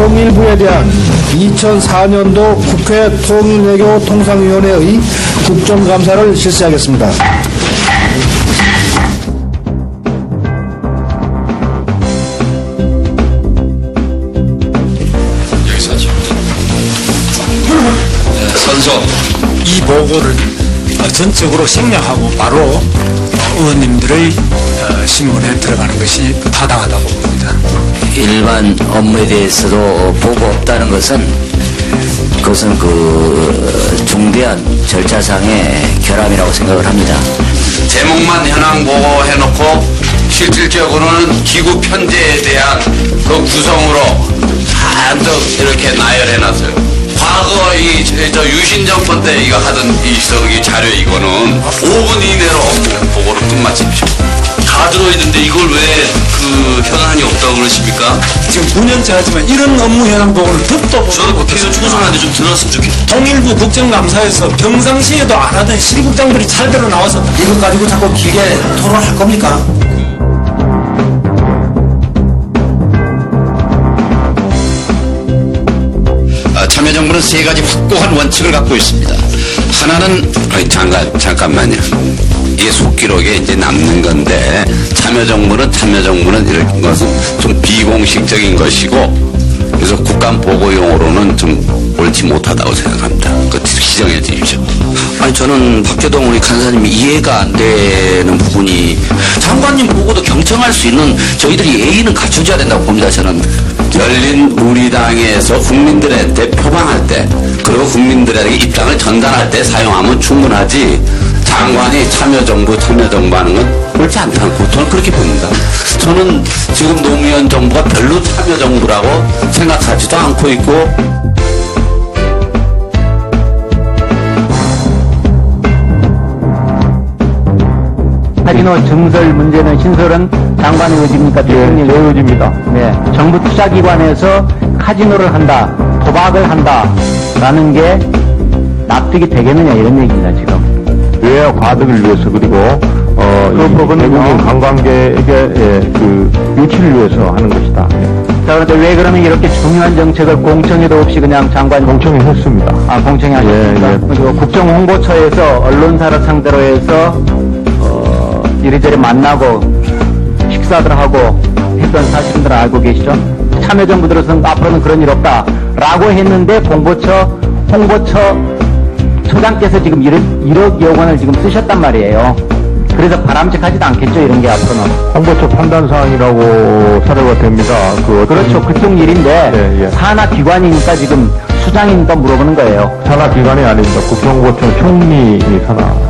통일부에 대한 2004년도 국회 통일외교 통상위원회의 국정감사를 실시하겠습니다. 선서 이 보고를 어, 전적으로 생략하고 바로 어, 의원님들의 어, 신문에 들어가는 것이 타당하다고 봅니다. 일반 업무에 대해서도 보고 없다는 것은 그것은 그 중대한 절차상의 결함이라고 생각을 합니다. 제목만 현황 보고 해놓고 실질적으로는 기구 편제에 대한 그 구성으로 잔뜩 이렇게 나열해놨어요. 과거 이 저 유신 정권 때 이거 하던 이 저기 자료 이거는 5분 이내로 보고를 끝마칩시오. 다 들어있는데 이걸 왜 그 현안이 없다고? 지금 9년째 하지만 이런 업무 현황 보고를 듣도 보도 저도 계속 초선한테 좀 들었으면 좋겠다. 통일부 국정감사에서 평상시에도 안 하던 실국장들이 찰대로 나와서 이것 가지고 자꾸 길게 토론할 겁니까? 아, 참여정부는 세 가지 확고한 원칙을 갖고 있습니다. 하나는 아니, 잠깐 잠깐만요. 이게 속기록에 이제 남는 건데 참여정부는 참여정부는 이런 것은 좀 비공식적인 것이고 그래서 국감 보고 용어로는 좀 옳지 못하다고 생각합니다. 그 지정해 주십시오. 아니 저는 박재동 우리 간사님이 이해가 안 되는 부분이 장관님 보고도 경청할 수 있는 저희들이 예의는 갖춰줘야 된다고 봅니다 저는 열린 우리 당에서 국민들한테 표방할 때 그리고 국민들에게 입장을 전달할 때 사용하면 충분하지 장관이 참여정부 참여정부 하는 건 옳지 않다고 저는 그렇게 봅니다. 저는 지금 노무현 정부가 별로 참여정부라고 생각하지도 않고 있고 카지노 증설 문제는 신설은 장관의 의지입니까? 대통령 의 의지입니다. 네. 정부 투자기관에서 카지노를 한다, 도박을 한다 라는 게 납득이 되겠느냐 이런 얘기입니다, 지금. 과득을 위해서 그리고 어, 그이 부분은요. 외국인 관광객에게 예, 그 유치를 위해서 하는 것이다. 자, 그런데 왜 그러면 이렇게 중요한 정책을 공청회도 없이 그냥 장관이 공청회 했습니다. 아, 공청회 하셨습니까? 예, 예. 그리고 국정홍보처에서 언론사를 상대로 해서 어, 이리저리 만나고 식사들 하고 했던 사실들을 알고 계시죠? 참여정부 들어서는 앞으로는 그런 일 없다라고 했는데 공보처 홍보처 처장께서 지금 1억, 1억여 원을 지금 쓰셨단 말이에요. 그래서 바람직하지도 않겠죠, 이런 게 앞으로는. 홍보처 판단 사항이라고 사료가 됩니다. 그 그렇죠. 그쪽 일인데 예, 예. 산하 기관이니까 지금 수장이니까 물어보는 거예요. 산하 기관이 아닙니다. 국정홍보처 총리 산하